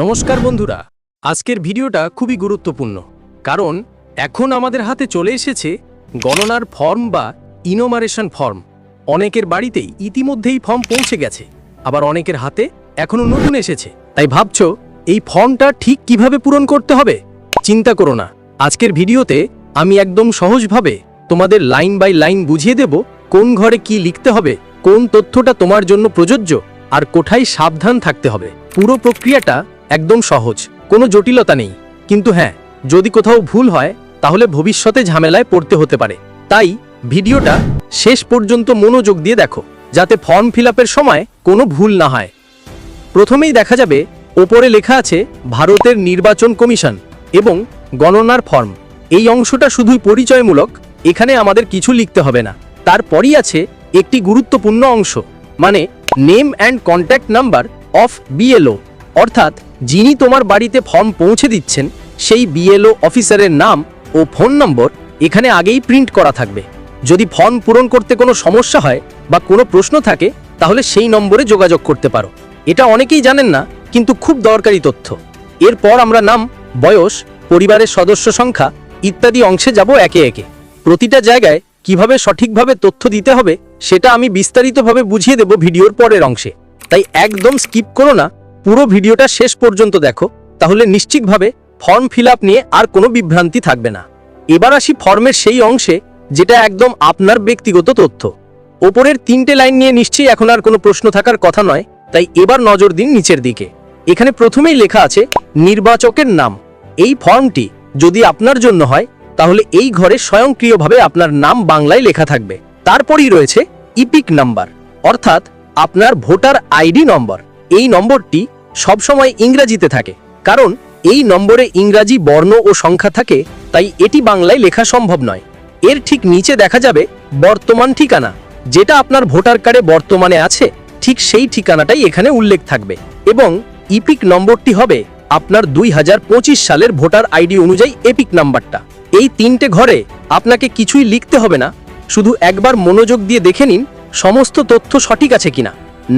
নমস্কার বন্ধুরা। আজকের ভিডিওটা খুবই গুরুত্বপূর্ণ। কারণ এখন আমাদের হাতে চলে এসেছে গণনার ফর্ম বা ইনোমারেশন ফর্ম। অনেকের বাড়িতেই ইতিমধ্যেই ফর্ম পৌঁছে গেছে, আবার অনেকের হাতে এখনও নতুন এসেছে। তাই ভাবছ, এই ফর্মটা ঠিক কীভাবে পূরণ করতে হবে? চিন্তা করো না। আজকের ভিডিওতে আমি একদম সহজভাবে তোমাদের লাইন বাই লাইন বুঝিয়ে দেব কোন ঘরে কি লিখতে হবে, কোন তথ্যটা তোমার জন্য প্রযোজ্য, আর কোথায় সাবধান থাকতে হবে। পুরো প্রক্রিয়াটা একদম সহজ, কোনো জটিলতা নেই। কিন্তু হ্যাঁ যদি কোথাও ভুল হয়, তাহলে ভবিষ্যতে ঝামেলায় পড়তে হতে পারে। তাই ভিডিওটা শেষ পর্যন্ত মনোযোগ দিয়ে দেখো, যাতে ফর্ম ফিল সময় কোনো ভুল না হয়। প্রথমেই দেখা যাবে, ওপরে লেখা আছে, ভারতের নির্বাচন কমিশন এবং গণনার ফর্ম এই অংশটা শুধুই পরিচয়মূলক, এখানে আমাদের কিছু লিখতে হবে না। তারপরই আছে একটি গুরুত্বপূর্ণ অংশ মানে name and contact number of BLO, অর্থাৎ যিনি তোমার বাড়িতে ফর্ম পৌঁছে দিচ্ছেন, সেই বিএলও অফিসারের নাম ও ফোন নম্বর এখানে আগেই প্রিন্ট করা থাকবে। যদি ফর্ম পূরণ করতে কোনো সমস্যা হয় বা কোনো প্রশ্ন থাকে, তাহলে সেই নম্বরে যোগাযোগ করতে পারো। এটা অনেকেই জানেন না, কিন্তু খুব দরকারি তথ্য। এরপর আমরা নাম, বয়স, পরিবারের সদস্য সংখ্যা ইত্যাদি অংশে যাব একে একে। প্রতিটা জায়গায় কীভাবে সঠিকভাবে তথ্য দিতে হবে, সেটা আমি বিস্তারিতভাবে বুঝিয়ে দেব ভিডিওর পরের অংশে। তাই একদম স্কিপ করো না পুরো ভিডিওটা শেষ পর্যন্ত দেখো, তাহলে নিশ্চিতভাবে ফর্ম ফিল নিয়ে আর কোনো বিভ্রান্তি থাকবে না। এবার আসি ফর্মের সেই অংশে, যেটা একদম আপনার ব্যক্তিগত তথ্য। ওপরের তিনটে লাইন নিয়ে নিশ্চয়ই এখন আর কোনো প্রশ্ন থাকার কথা নয়, তাই এবার নজর দিন নিচের দিকে। এখানে প্রথমেই লেখা আছে, নির্বাচকের নাম। এই ফর্মটি যদি আপনার জন্য হয়, তাহলে এই ঘরে স্বয়ংক্রিয়ভাবে আপনার নাম বাংলায় লেখা থাকবে। তারপরই রয়েছে ইপিক নাম্বার, অর্থাৎ আপনার ভোটার আইডি নম্বর। এই নম্বরটি সবসময় ইংরাজিতে থাকে। কারণ এই নম্বরে ইংরাজি বর্ণ ও সংখ্যা থাকে, তাই এটি বাংলায় লেখা সম্ভব নয়। এর ঠিক নিচে দেখা যাবে বর্তমান ঠিকানা, যেটা আপনার ভোটার কার্ডে বর্তমানে আছে, ঠিক সেই ঠিকানাটাই এখানে উল্লেখ থাকবে। এবং ইপিক নম্বরটি হবে আপনার দুই হাজার পঁচিশ সালের ভোটার আইডি অনুযায়ী এপিক নাম্বারটা। এই তিনটে ঘরে আপনাকে কিছুই লিখতে হবে না, শুধু একবার মনোযোগ দিয়ে দেখে নিন সমস্ত তথ্য সঠিক আছে কিনা।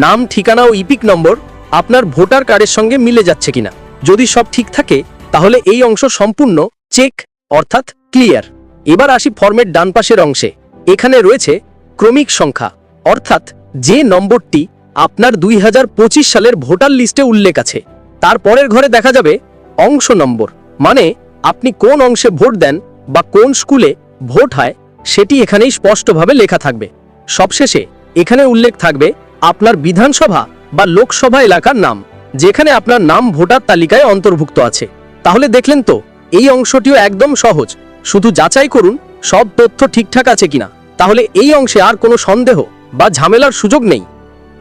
নাম, ঠিকানা ও ইপিক নম্বর আপনার ভোটার কার্ডের সঙ্গে মিলে যাচ্ছে কিনা। যদি সব ঠিক থাকে, তাহলে এই অংশ সম্পূর্ণ চেক, অর্থাৎ ক্লিয়ার। এবার আসি ফর্মের ডান পাশের অংশে। এখানে রয়েছে ক্রমিক সংখ্যা, অর্থাৎ যে নম্বরটি আপনার দুই হাজার পঁচিশ সালের ভোটার লিস্টে উল্লেখ আছে তারপরের ঘরে দেখা যাবে অংশ নম্বর। মানে আপনি কোন অংশে ভোট দেন বা কোন স্কুলে ভোট হয়, সেটি এখানেই স্পষ্টভাবে লেখা থাকবে। সবশেষে এখানে উল্লেখ থাকবে, আপনার বিধানসভা বা লোকসভা এলাকার নাম, যেখানে আপনার নাম ভোটার তালিকায় অন্তর্ভুক্ত আছে। তাহলে দেখলেন তো, এই অংশটিও একদম সহজ। শুধু যাচাই করুন, সব তথ্য ঠিকঠাক আছে কিনা। তাহলে এই অংশে আর কোনো সন্দেহ বা ঝামেলার সুযোগ নেই।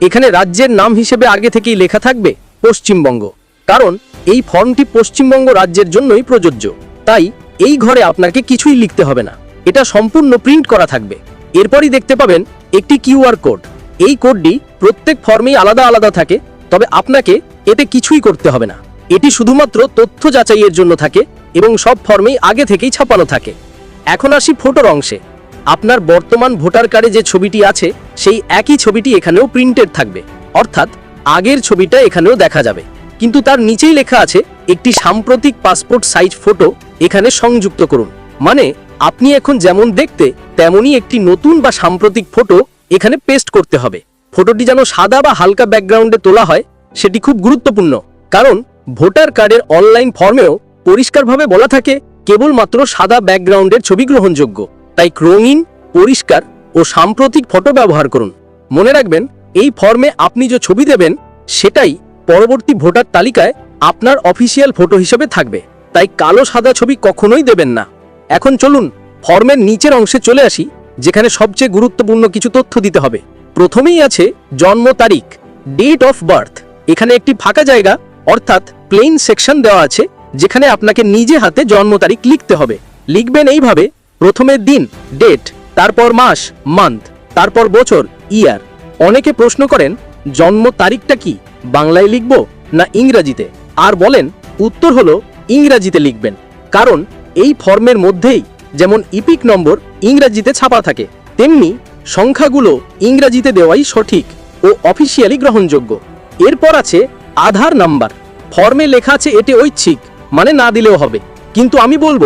এখানে রাজ্যের নাম হিসেবে আগে থেকেই লেখা থাকবে, পশ্চিমবঙ্গ। কারণ, এই ফর্মটি পশ্চিমবঙ্গ রাজ্যের জন্যই প্রযোজ্য। তাই, এই ঘরে আপনাকে কিছুই লিখতে হবে না। এটা সম্পূর্ণ প্রিন্ট করা থাকবে। এরপরই দেখতে পাবেন, একটি কিউআর কোড। এই কোডটি প্রত্যেক ফর্মেই আলাদা আলাদা থাকে, তবে আপনাকে এতে কিছুই করতে হবে না। এটি শুধুমাত্র তথ্য যাচাইয়ের জন্য থাকে এবং সব ফর্মেই আগে থেকেই ছাপানো থাকে। এখন আসি ফটোর অংশে। আপনার বর্তমান ভোটার কার্ডে যে ছবিটি আছে, সেই একই ছবিটি এখানেও প্রিন্টেড থাকবে। অর্থাৎ, আগের ছবিটা এখানেও দেখা যাবে। কিন্তু তার নিচেই লেখা আছে, একটি সাম্প্রতিক পাসপোর্ট সাইজ ফটো এখানে সংযুক্ত করুন। মানে আপনি এখন যেমন দেখতে, তেমনই একটি নতুন বা সাম্প্রতিক ফটো এখানে পেস্ট করতে হবে। ফটোটি যেন সাদা বা হালকা ব্যাকগ্রাউন্ডে তোলা হয়, সেটি খুব গুরুত্বপূর্ণ। কারণ ভোটার কার্ডের অনলাইন ফর্মেও পরিষ্কারভাবে বলা থাকে, কেবলমাত্র সাদা ব্যাকগ্রাউন্ডের ছবি গ্রহণযোগ্য। তাই রঙিন পরিষ্কার ও সাম্প্রতিক ফটো ব্যবহার করুন। মনে রাখবেন, এই ফর্মে আপনি যে ছবি দেবেন, সেটাই পরবর্তী ভোটার তালিকায় আপনার অফিসিয়াল ফটো হিসেবে থাকবে। তাই কালো সাদা ছবি কখনোই দেবেন না। এখন চলুন ফর্মের নিচের অংশে চলে আসি। যেখানে সবচেয়ে গুরুত্বপূর্ণ কিছু তথ্য দিতে হবে। প্রথমেই আছে জন্ম তারিখ ডেট অফ বার্থ এখানে একটি ফাঁকা জায়গা, অর্থাৎ প্লেন সেকশন দেওয়া আছে, যেখানে আপনাকে নিজে হাতে জন্ম তারিখ লিখতে হবে। লিখবেন এইভাবে, প্রথমে দিন ডেট তারপর মাস মান্থ তারপর বছর ইয়ার অনেকে প্রশ্ন করেন, জন্ম তারিখটা কি, বাংলায় লিখব না ইংরাজিতে? আর বলেন, উত্তর হলো, ইংরাজিতে লিখবেন। কারণ, এই ফর্মের মধ্যেই যেমন ইপিক নম্বর ইংরাজিতে ছাপা থাকে, তেমনি সংখ্যাগুলো ইংরাজিতে দেওয়াই সঠিক ও অফিসিয়ালি গ্রহণযোগ্য। এরপর আছে আধার নাম্বার। ফর্মে লেখা আছে এটি ঐচ্ছিক মানে না দিলেও হবে। কিন্তু আমি বলব,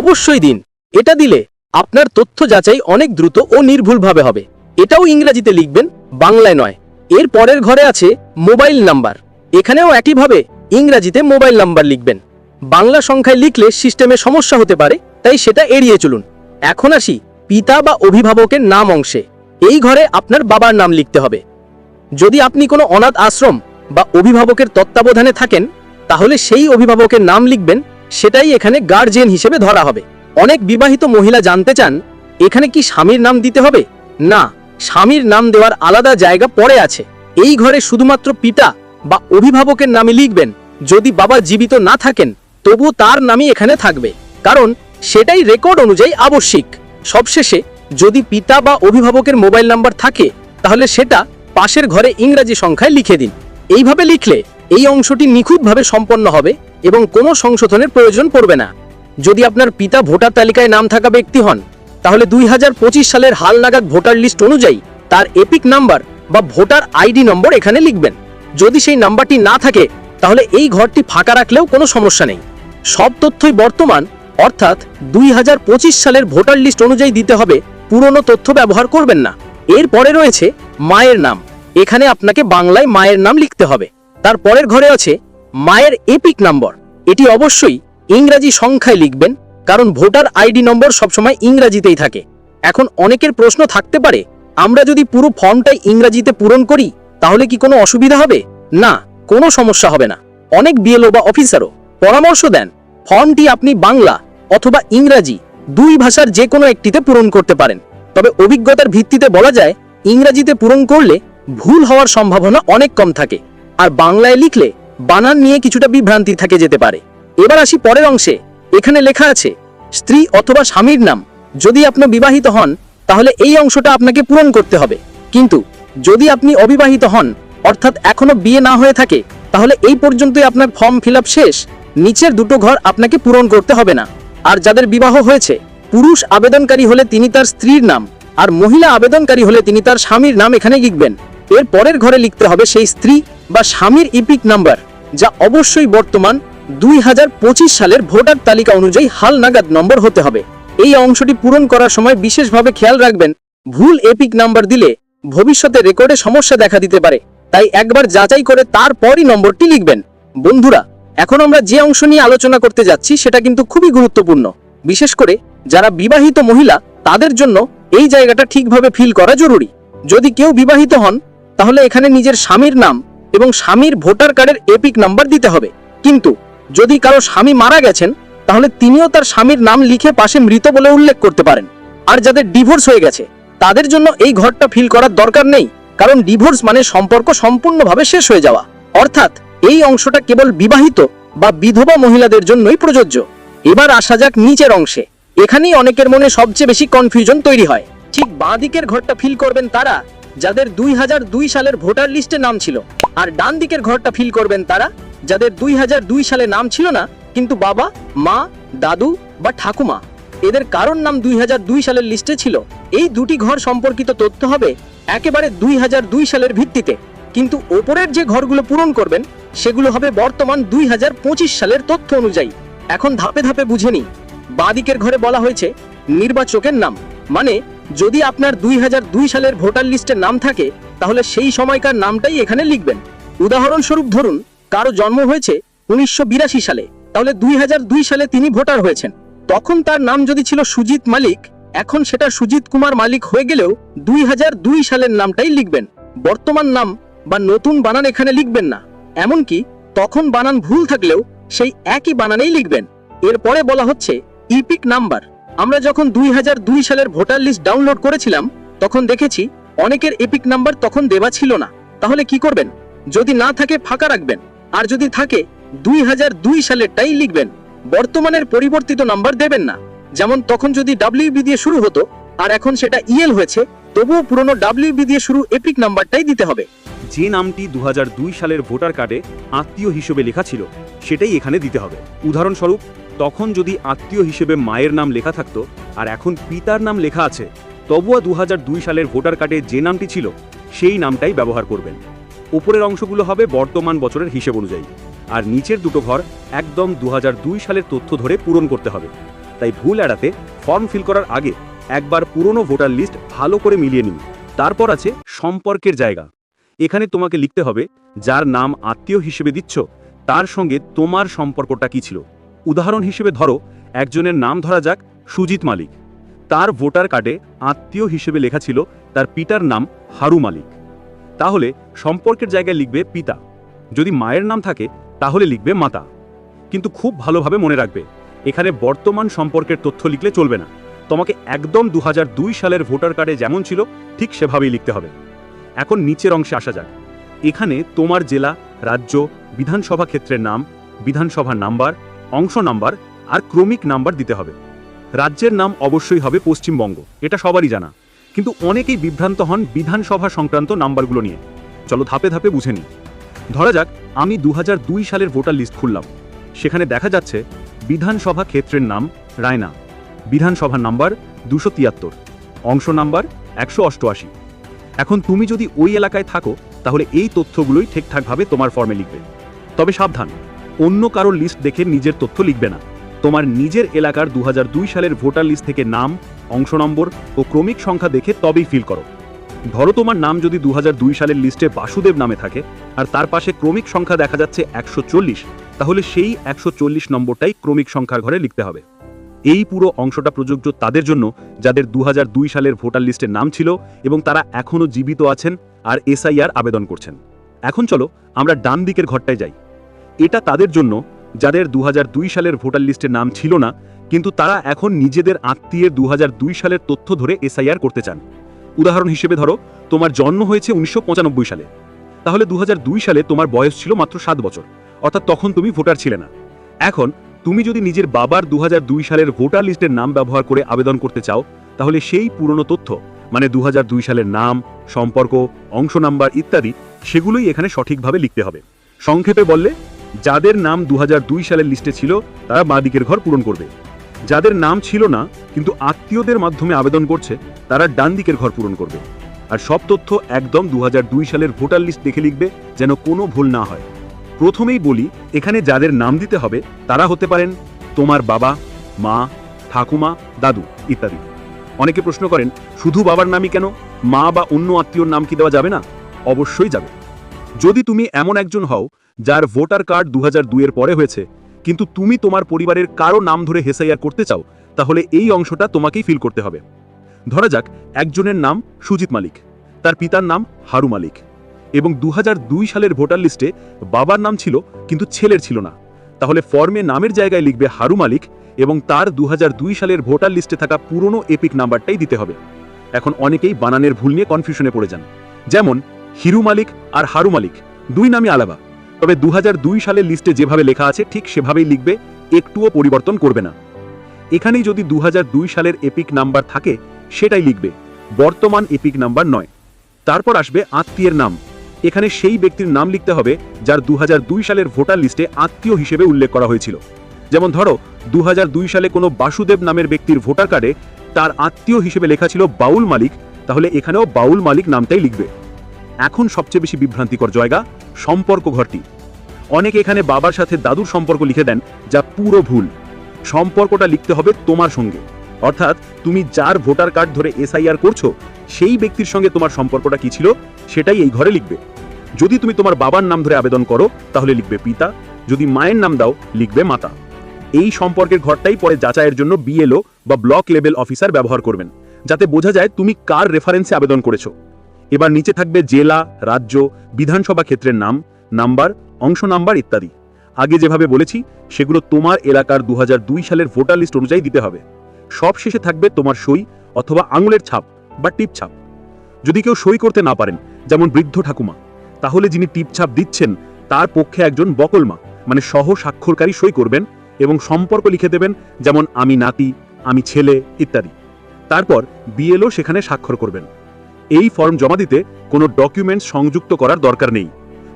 অবশ্যই দিন। এটা দিলে আপনার তথ্য যাচাই অনেক দ্রুত ও নির্ভুলভাবে হবে। এটাও ইংরাজিতে লিখবেন, বাংলায় নয়। এর পরের ঘরে আছে মোবাইল নাম্বার। এখানেও একইভাবে ইংরাজিতে মোবাইল নাম্বার লিখবেন। বাংলা সংখ্যায় লিখলে সিস্টেমে সমস্যা হতে পারে তাই সেটা এড়িয়ে চলুন। এখন আসি পিতা বা অভিভাবকের নাম অংশে। এই ঘরে আপনার বাবার নাম লিখতে হবে। যদি আপনি কোনো অনাথ আশ্রম বা অভিভাবকের তত্ত্বাবধানে থাকেন, তাহলে সেই অভিভাবকের নাম লিখবেন, সেটাই এখানে গার্জিয়ান হিসেবে ধরা হবে। অনেক বিবাহিত মহিলা জানতে চান, এখানে কি স্বামীর নাম দিতে হবে? না, স্বামীর নাম দেওয়ার আলাদা জায়গা পড়ে আছে। এই ঘরে শুধুমাত্র পিতা বা অভিভাবকের নামে লিখবেন। যদি বাবা জীবিত না থাকেন তবু তার নামই এখানে থাকবে। কারণ সেটাই রেকর্ড অনুযায়ী আবশ্যিক। সবশেষে যদি পিতা বা অভিভাবকের মোবাইল নাম্বার থাকে, তাহলে সেটা পাশের ঘরে ইংরাজি সংখ্যায় লিখে দিন। এইভাবে লিখলে এই অংশটি নিখুঁতভাবে সম্পন্ন হবে এবং কোনো সংশোধনের প্রয়োজন পড়বে না। যদি আপনার পিতা ভোটার তালিকায় নাম থাকা ব্যক্তি হন, তাহলে দুই হাজার পঁচিশ সালের হাল নাগাদ ভোটার লিস্ট অনুযায়ী তার এপিক নাম্বার বা ভোটার আইডি নম্বর এখানে লিখবেন। যদি সেই নাম্বারটি না থাকে, তাহলে এই ঘরটি ফাঁকা রাখলেও কোনো সমস্যা নেই। সব তথ্যই বর্তমান অর্থাৎ দুই হাজার পঁচিশ সালের ভোটার লিস্ট অনুযায়ী দিতে হবে, পুরনো তথ্য ব্যবহার করবেন না। এরপরে রয়েছে মায়ের নাম। এখানে আপনাকে বাংলায় মায়ের নাম লিখতে হবে। তার পরের ঘরে আছে মায়ের এপিক নম্বর। এটি অবশ্যই ইংরাজি সংখ্যায় লিখবেন, কারণ ভোটার আইডি নম্বর সবসময় ইংরাজিতেই থাকে। এখন অনেকের প্রশ্ন থাকতে পারে, আমরা যদি পুরো ফর্মটাই ইংরাজিতে পূরণ করি, তাহলে কি কোনো অসুবিধা হবে? না, কোনো সমস্যা হবে না। অনেক বিএলও বা অফিসারও পরামর্শ দেন ফর্মটি আপনি বাংলা অথবা ইংরাজি দুই ভাষার যে কোনো একটিতে পূরণ করতে পারেন। তবে অভিজ্ঞতার ভিত্তিতে বলা যায়, ইংরাজিতে পূরণ করলে ভুল হওয়ার সম্ভাবনা অনেক কম থাকে। আর বাংলায় লিখলে বানান নিয়ে কিছুটা বিভ্রান্তি থাকে যেতে পারে। এবার আসি পরের অংশে। এখানে লেখা আছে, স্ত্রী অথবা স্বামীর নাম। যদি আপনি বিবাহিত হন, তাহলে এই অংশটা আপনাকে পূরণ করতে হবে। কিন্তু যদি আপনি অবিবাহিত হন, অর্থাৎ এখনও বিয়ে না হয়ে থাকে, তাহলে এই পর্যন্তই আপনার ফর্ম ফিল শেষ। নিচের দুটো ঘর আপনাকে পূরণ করতে হবে না। আর যাদের বিবাহ হয়েছে, পুরুষ আবেদনকারী হলে তিনি তার স্ত্রীর নাম, আর মহিলা আবেদনকারী হলে তিনি তার স্বামীর নাম এখানে লিখবেন। এর পরের ঘরে লিখতে হবে সেই স্ত্রী বা স্বামীর ইপিক নাম্বার, যা অবশ্যই বর্তমান দুই সালের ভোটার তালিকা অনুযায়ী হাল নাগাদ নম্বর হতে হবে। এই অংশটি পূরণ করার সময় বিশেষভাবে খেয়াল রাখবেন, ভুল এপিক নাম্বার দিলে ভবিষ্যতে রেকর্ডে সমস্যা দেখা দিতে পারে, তাই একবার যাচাই করে তারপরই নম্বরটি লিখবেন। বন্ধুরা এখন আমরা যে অংশ নিয়ে আলোচনা করতে যাচ্ছি, সেটা কিন্তু খুবই গুরুত্বপূর্ণ। বিশেষ করে যারা বিবাহিত মহিলা, তাদের জন্য এই জায়গাটা ঠিকভাবে ফিল করা জরুরি। যদি কেউ বিবাহিত হন, তাহলে এখানে নিজের স্বামীর নাম এবং স্বামীর ভোটার কার্ডের এপিক নাম্বার দিতে হবে। কিন্তু যদি কারও স্বামী মারা গেছেন, তাহলে তিনিও তার স্বামীর নাম লিখে পাশে মৃত বলে উল্লেখ করতে পারেন। আর যাদের ডিভোর্স হয়ে গেছে, তাদের জন্য এই ঘরটা ফিল করার দরকার নেই। কারণ ডিভোর্স মানে সম্পর্ক সম্পূর্ণভাবে শেষ হয়ে যাওয়া। অর্থাৎ এই অংশটা কেবল বিবাহিত বা বিধবা মহিলাদের জন্যই প্রযোজ্য। এবার আসা যাক নিচের অংশে। এখানেই অনেকের মনে সবচেয়ে বেশি কনফিউশন তৈরি হয়। ঠিক বাঁ দিকের ঘরটা ফিল করবেন তারা, যাদের দুই দুই সালের ভোটার লিস্টে নাম ছিল। আর ডান দিকের ঘরটা ফিল করবেন তারা, যাদের দুই দুই সালে নাম ছিল না, কিন্তু বাবা, মা, দাদু বা ঠাকুমা। এদের কারণ নাম দুই হাজার দুই সালের লিস্টে ছিল। এই দুটি ঘর সম্পর্কিত তথ্য হবে একেবারে দুই হাজার দুই সালের ভিত্তিতে। কিন্তু ওপরের যে ঘরগুলো পূরণ করবেন সেগুলো হবে বর্তমান দুই হাজার পঁচিশ সালের তথ্য অনুযায়ী। এখন ধাপে ধাপে বুঝে নিই। বাঁদিকের ঘরে বলা হয়েছে, নির্বাচকের নাম। মানে যদি আপনার দুই দুই সালের ভোটার লিস্টে নাম থাকে, তাহলে সেই সময়কার নামটাই এখানে লিখবেন। উদাহরণস্বরূপ ধরুন, কারও জন্ম হয়েছে উনিশশো বিরাশি সালে, তাহলে দুই হাজার দুই সালে তিনি ভোটার হয়েছেন। তখন তার নাম যদি ছিল সুজিত মালিক, এখন সেটা সুজিত কুমার মালিক হয়ে গেলেও দুই হাজার দুই সালের নামটাই লিখবেন। বর্তমান নাম বা নতুন বানান এখানে লিখবেন না। এমনকি তখন বানান ভুল থাকলেও সেই একই বানানেই লিখবেন। এরপরে বলা হচ্ছে ইপিক নাম্বার আমরা যখন দুই হাজার দুই সালের ভোটার লিস্ট ডাউনলোড করেছিলাম, তখন দেখেছি অনেকের এপিক নাম্বার তখন দেওয়া ছিল না। তাহলে কি করবেন? যদি না থাকে ফাঁকা রাখবেন। আর যদি থাকে, দুই হাজার দুই সালেরটাই লিখবেন। বর্তমানের পরিবর্তিত নাম্বার দেবেন না। যেমন তখন যদি ডাব্লিউবি দিয়ে শুরু হতো, আর এখন সেটা ইএল হয়েছে, তবুও পুরনো ডাব্লিউবি দিয়ে শুরু এপিক নাম্বারটাই দিতে হবে। যে নামটি দু হাজার দুই সালের ভোটার কার্ডে আত্মীয় হিসেবে লেখা ছিল, সেটাই এখানে দিতে হবে। উদাহরণস্বরূপ, তখন যদি আত্মীয় হিসেবে মায়ের নাম লেখা থাকতো আর এখন পিতার নাম লেখা আছে, তবুও দু সালের ভোটার কার্ডে যে নামটি ছিল, সেই নামটাই ব্যবহার করবেন। উপরের অংশগুলো হবে বর্তমান বছরের হিসেব অনুযায়ী, আর নিচের দুটো ঘর একদম দু হাজার দুই সালের তথ্য ধরে পূরণ করতে হবে। তাই ভুল এড়াতে ফর্ম ফিল করার আগে একবার পুরনো ভোটার লিস্ট ভালো করে মিলিয়ে নিন। তারপর আছে সম্পর্কের জায়গা। এখানে তোমাকে লিখতে হবে, যার নাম আত্মীয় হিসেবে দিচ্ছ, তার সঙ্গে তোমার সম্পর্কটা কি ছিল। উদাহরণ হিসেবে ধরো, একজনের নাম ধরা যাক সুজিত মালিক। তার ভোটার কার্ডে আত্মীয় হিসেবে লেখা ছিল, তার পিতার নাম হারু মালিক। তাহলে সম্পর্কের জায়গায় লিখবে পিতা। যদি মায়ের নাম থাকে, তাহলে লিখবে মাতা। কিন্তু খুব ভালোভাবে মনে রাখবে, এখানে বর্তমান সম্পর্কের তথ্য লিখলে চলবে না। তোমাকে একদম দু হাজার দুই সালের ভোটার কার্ডে যেমন ছিল, ঠিক সেভাবেই লিখতে হবে। এখন নিচের অংশে আসা যাক। এখানে তোমার জেলা, রাজ্য, বিধানসভা ক্ষেত্রের নাম, বিধানসভা নাম্বার, অংশ নাম্বার আর ক্রমিক নাম্বার দিতে হবে। রাজ্যের নাম অবশ্যই হবে পশ্চিমবঙ্গ, এটা সবারই জানা। কিন্তু অনেকেই বিভ্রান্ত হন বিধানসভা সংক্রান্ত নাম্বারগুলো নিয়ে। চলো ধাপে ধাপে বুঝে নিই। ধরা যাক, আমি দু হাজার দুই সালের ভোটার লিস্ট খুললাম। সেখানে দেখা যাচ্ছে বিধানসভা ক্ষেত্রের নাম রায়না, বিধানসভা নাম্বার দুশো তিয়াত্তর, অংশ নাম্বার একশো অষ্টআশি। এখন তুমি যদি ওই এলাকায় থাকো, তাহলে এই তথ্যগুলোই ঠিকঠাকভাবে তোমার ফর্মে লিখবে। তবে সাবধান, অন্য কারোর লিস্ট দেখে নিজের তথ্য লিখবে না। তোমার নিজের এলাকার দু হাজার দুই সালের ভোটার লিস্ট থেকে নাম, অংশ নম্বর ও ক্রমিক সংখ্যা দেখে তবেই ফিল করো। ধরো তোমার নাম যদি দু হাজার দুই সালের লিস্টে বাসুদেব নামে থাকে, আর তার পাশে ক্রমিক সংখ্যা দেখা যাচ্ছে একশো চল্লিশ, তাহলে সেই একশো চল্লিশ নম্বরটাই ক্রমিক সংখ্যার ঘরে লিখতে হবে। এই পুরো অংশটা প্রযোজ্য তাদের জন্য, যাদের দু হাজার দুই সালের ভোটার লিস্টের নাম ছিল এবং তারা এখনও জীবিত আছেন আর এসআইআর আবেদন করছেন। এখন চলো, আমরা ডান দিকের ঘরটায় যাই। এটা তাদের জন্য, যাদের দু হাজার দুই সালের ভোটার লিস্টের নাম ছিল না, কিন্তু তারা এখন নিজেদের আত্মীয়ের দু হাজার দুই সালের তথ্য ধরে এসআইআর করতে চান। উদাহরণ হিসেবে ধরো, তোমার জন্ম হয়েছে উনিশশো পঁচানব্বই সালে। তাহলে দু হাজার দুই সালে তোমার বয়স ছিল মাত্র সাত বছর, অর্থাৎ তখন তুমি ভোটার ছিলে না। এখন তুমি যদি নিজের বাবার দু হাজার দুই সালের ভোটার লিস্টের নাম ব্যবহার করে আবেদন করতে চাও, তাহলে সেই পুরনো তথ্য মানে দু হাজার দুই সালের নাম, সম্পর্ক, অংশ নাম্বার ইত্যাদি, সেগুলোই এখানে সঠিকভাবে লিখতে হবে। সংক্ষেপে বললে, যাদের নাম দু হাজার দুই সালের লিস্টে ছিল, তারা বাঁদিকের ঘর পূরণ করবে। যাদের নাম ছিল না, কিন্তু আত্মীয়দের মাধ্যমে আবেদন করছে, তারা ডান দিকের ঘর পূরণ করবে। আর সব তথ্য একদম দু হাজার দুই সালের ভোটার লিস্ট দেখে লিখবে, যেন কোনো ভুল না হয়। প্রথমেই বলি, এখানে যাদের নাম দিতে হবে, তারা হতে পারেন তোমার বাবা, মা, ঠাকুমা, দাদু ইত্যাদি। অনেকে প্রশ্ন করেন, শুধু বাবার নামই কেন? মা বা অন্য আত্মীয়র নাম কি দেওয়া যাবে না? অবশ্যই যাবে। যদি তুমি এমন একজন হও, যার ভোটার কার্ড দু এর পরে হয়েছে, কিন্তু তুমি তোমার পরিবারের কারও নাম ধরে হেসাইয়ার করতে চাও, তাহলে এই অংশটা তোমাকেই ফিল করতে হবে। ধরা যাক, একজনের নাম সুজিত মালিক, তার পিতার নাম হারু মালিক। এবং দু হাজার দুই সালের ভোটার লিস্টে বাবার নাম ছিল, কিন্তু ছেলের ছিল না। তাহলে ফর্মে নামের জায়গায় লিখবে হারু মালিক এবং তার দু হাজার দুই সালের ভোটার লিস্টে থাকা পুরনো এপিক নাম্বারটাই দিতে হবে। এখন অনেকেই বানানের ভুল নিয়ে কনফিউশনে পড়ে যান। যেমন, হিরু মালিক আর হারু মালিক, দুই নামই আলাদা। তবে দু হাজার দুই সালের লিস্টে যেভাবে লেখা আছে, ঠিক সেভাবেই লিখবে, একটুও পরিবর্তন করবে না। এখানেই যদি দু হাজার দুই সালের এপিক নাম্বার থাকে, সেটাই লিখবে, বর্তমান এপিক নাম্বার নয়। তারপর আসবে আত্মীয়ের নাম। এখানে সেই ব্যক্তির নাম লিখতে হবে যার দু হাজার দুই সালের ভোটার লিস্টে আত্মীয় হিসেবে উল্লেখ করা হয়েছিল। যেমন ধরো দু হাজার দুই সালে কোনো বাসুদেব নামের ব্যক্তির ভোটার কার্ডে তার আত্মীয় হিসেবে লেখা ছিল বাউল মালিক, তাহলে এখানেও বাউল মালিক নামটাই লিখবে। এখন সবচেয়ে বেশি বিভ্রান্তিকর জায়গা, সম্পর্ক ঘরটি। অনেকে এখানে বাবার সাথে দাদুর সম্পর্ক লিখে দেন, যা পুরো ভুল। সম্পর্কটা লিখতে হবে তোমার সঙ্গে। অর্থাৎ, তুমি যার ভোটার কার্ড ধরে এসআইআর করছ, সেই ব্যক্তির সঙ্গে তোমার সম্পর্কটা কি ছিল, সেটাই এই ঘরে লিখবে। যদি তুমি তোমার বাবার নাম ধরে আবেদন করো, তাহলে লিখবে পিতা। যদি মায়ের নাম দাও, লিখবে মাতা। এই সম্পর্কের ঘরটাই পরে যাচাইয়ের জন্য বিএলও বা ব্লক লেভেল অফিসার ব্যবহার করবেন, যাতে বোঝা যায় তুমি কার রেফারেন্সে আবেদন করেছ। এবার নিচে থাকবে জেলা, রাজ্য, বিধানসভা ক্ষেত্রের নাম, নাম্বার, অংশ নাম্বার ইত্যাদি। আগে যেভাবে বলেছি, সেগুলো তোমার এলাকার দু হাজার দুই সালের ভোটার লিস্ট অনুযায়ী দিতে হবে। সব শেষে থাকবে তোমার সই অথবা আঙুলের ছাপ বা টিপ ছাপ। যদি কেউ সই করতে না পারেন, যেমন বৃদ্ধ ঠাকুমা তাহলে যিনি টিপছাপ দিচ্ছেন, তার পক্ষে একজন বকলমা মানে সহ স্বাক্ষরকারী সই করবেন এবং সম্পর্ক লিখে দেবেন যেমন আমি নাতি, আমি ছেলে, ইত্যাদি। তারপর বিএলও সেখানে স্বাক্ষর করবেন। এই ফর্ম জমা দিতে কোনো ডকুমেন্টস সংযুক্ত করার দরকার নেই।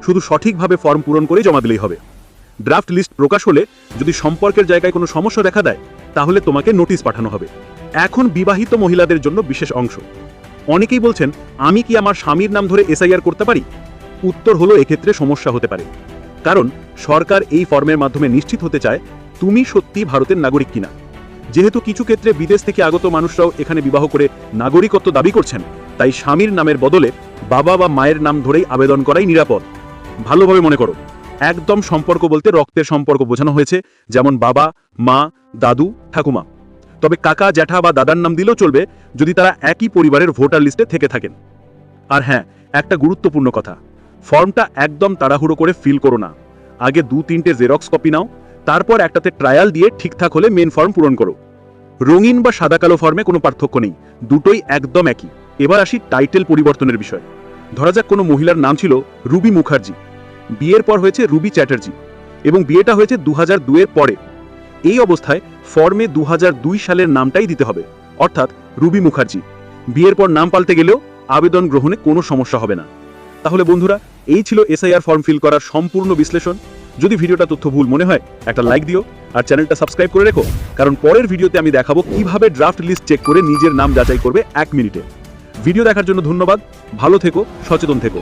শুধু সঠিকভাবে ফর্ম পূরণ করে জমা দিলেই হবে। ড্রাফট লিস্ট প্রকাশ হলে যদি সম্পর্কের জায়গায় কোনো সমস্যা দেখা দেয়, তাহলে তোমাকে নোটিশ পাঠানো হবে। এখন বিবাহিত মহিলাদের জন্য বিশেষ অংশ। অনেকেই বলছেন, আমি কি আমার স্বামীর নাম ধরে এসআইআর করতে পারি? উত্তর হলো এক্ষেত্রে সমস্যা হতে পারে। কারণ সরকার এই ফর্মের মাধ্যমে নিশ্চিত হতে চায় তুমি সত্যি ভারতের নাগরিক কিনা। যেহেতু কিছু ক্ষেত্রে বিদেশ থেকে আগত মানুষরাও এখানে বিবাহ করে নাগরিকত্ব দাবি করছেন, তাই স্বামীর নামের বদলে বাবা বা মায়ের নাম ধরেই আবেদন করাই নিরাপদ। ভালোভাবে মনে করো। একদম সম্পর্ক বলতে রক্তের সম্পর্ক বোঝানো হয়েছে, যেমন বাবা, মা, দাদু, ঠাকুমা। তবে কাকা, জ্যাঠা বা দাদার নাম দিলেও চলবে যদি তারা একই পরিবারের ভোটার লিস্টে থেকে থাকেন। আর হ্যাঁ একটা গুরুত্বপূর্ণ কথা। ফর্মটা একদম তাড়াহুড়ো করে ফিল করো না। আগে দু তিনটে জেরক্স কপি নাও, তারপর একটাতে ট্রায়াল দিয়ে ঠিকঠাক হলে মেন ফর্ম পূরণ করো। রঙিন বা সাদা কালো ফর্মে কোনো পার্থক্য নেই, দুটোই একদম একই। এবার আসি টাইটেল পরিবর্তনের বিষয়। ধরা যাক কোনো মহিলার নাম ছিল রুবি মুখার্জি। বিয়ের পর হয়েছে রুবি চ্যাটার্জি এবং বিয়েটা হয়েছে দু হাজার দুয়ের পরে। এই অবস্থায় ফর্মে দু হাজার দুই সালের নামটাই দিতে হবে, অর্থাৎ রুবি মুখার্জি। বিয়ের পর নাম পাল্টে গেলেও আবেদন গ্রহণে কোনো সমস্যা হবে না। তাহলে বন্ধুরা, এই ছিল এসআইআর ফর্ম ফিল করার সম্পূর্ণ বিশ্লেষণ। যদি ভিডিওটা তথ্য ভুল মনে হয়, একটা লাইক দিও আর চ্যানেলটা সাবস্ক্রাইব করে রেখো, কারণ পরের ভিডিওতে আমি দেখাবো কীভাবে ড্রাফট লিস্ট চেক করে নিজের নাম যাচাই করবে এক মিনিটে। ভিডিও দেখার জন্য ধন্যবাদ, ভালো থেকো, সচেতন থেকো।